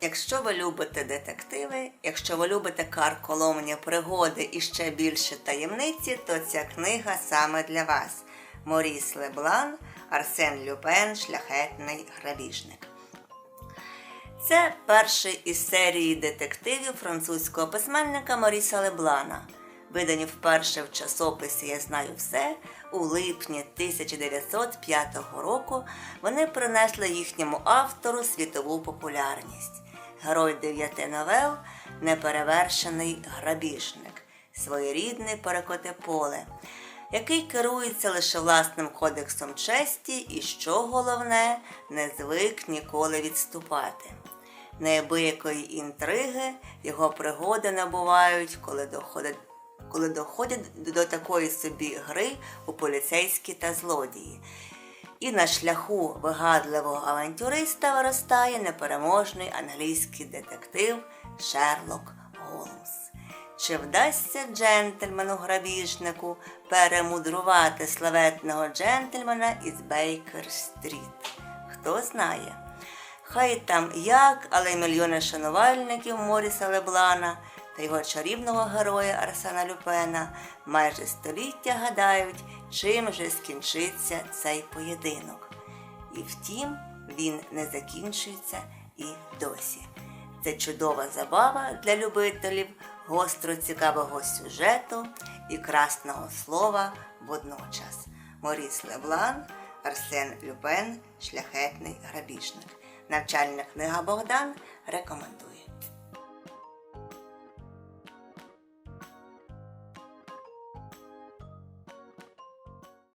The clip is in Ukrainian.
Якщо ви любите детективи, якщо ви любите карколомні пригоди і ще більше таємниці, то ця книга саме для вас. Моріс Леблан, Арсен Люпен, Шляхетний грабіжник. Це перший із серії детективів французького письменника Моріса Леблана, видані вперше в часописі Я знаю все. У липні 1905 року вони принесли їхньому автору світову популярність. Герой дев'яти новел неперевершений грабіжник, своєрідне перекоте поле, який керується лише власним кодексом честі і, що головне, не звик ніколи відступати. Неабиякої інтриги його пригоди набувають, коли доходять, коли доходять до такої собі гри у поліцейські та злодії. І на шляху вигадливого авантюриста виростає непереможний англійський детектив Шерлок Голмс. Чи вдасться джентльмену грабіжнику перемудрувати славетного джентльмена із Бейкер-стріт? Хто знає? Хай там як, але й мільйони шанувальників Моріса Леблана та його чарівного героя Арсена Люпена майже століття гадають, чим же скінчиться цей поєдинок. І втім, він не закінчується і досі. Це чудова забава для любителів гостро цікавого сюжету і красного слова водночас. Моріс Леблан, Арсен Люпен, Шляхетний грабіжник. Навчальна книга Богдан рекомендує.